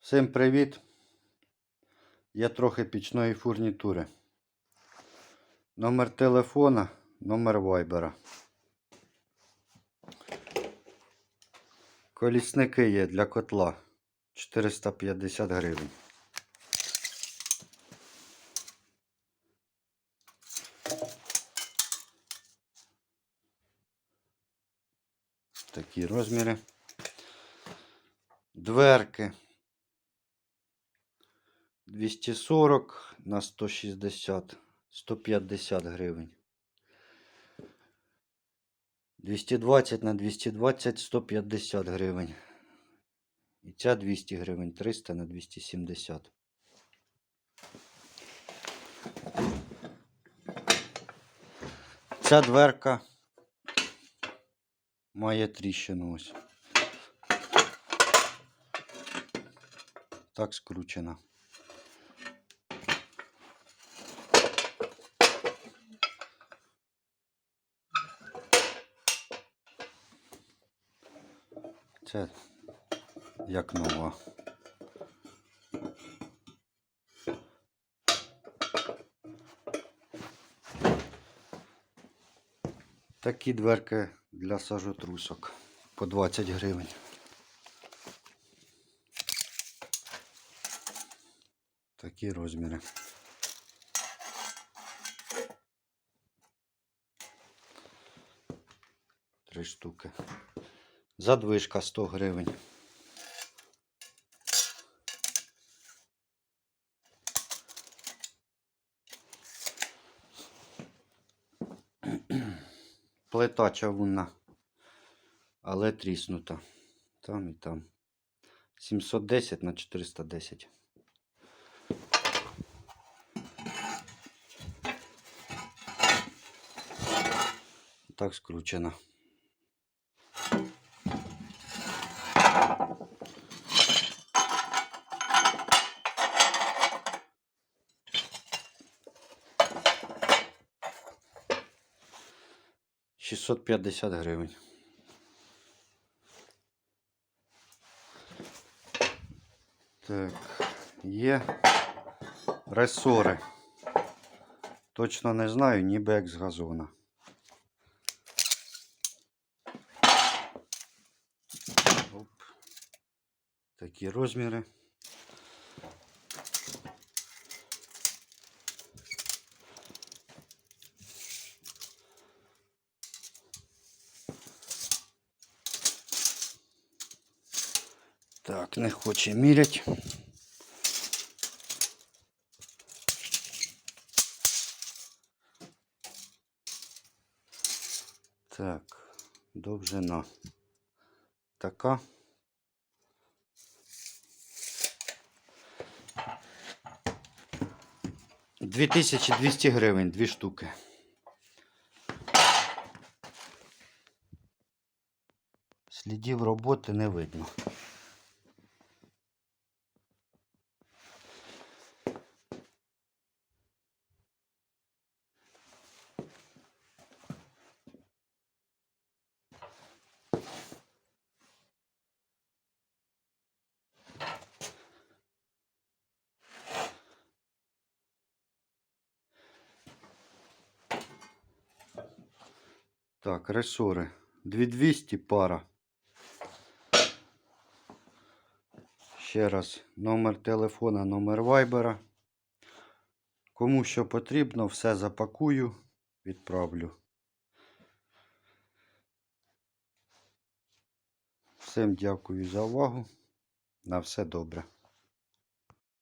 Всім привіт! Є трохи пічної фурнітури. Номер телефона, номер вайбера. Колісники є для котла 450 гривень. Такі розміри. Дверки 240 на 160, 150 гривень. 220 на 220, 150 гривень. І ця 200 гривень, 300 на 270. Ця дверка має тріщину ось. Так скручена. Це як нова. Такі дверки для сажотрусок по 20 гривень. Такі розміри. Три штуки. Задвижка 100 гривень. Плита чавуна, але тріснута. Там і там. 710 на 410. Так скручена. 650 гривень. Так, є ресори. Точно не знаю, ніби як з газона. Оп. Такі розміри. Так, не хоче мірять. Так, довжина. Така. Дві тисячі двісті гривень, дві штуки. Слідів роботи не видно. Так, ресори. 2200 пара. Ще раз, номер телефона, номер вайбера. Кому що потрібно, все запакую, відправлю. Всім дякую за увагу. На все добре.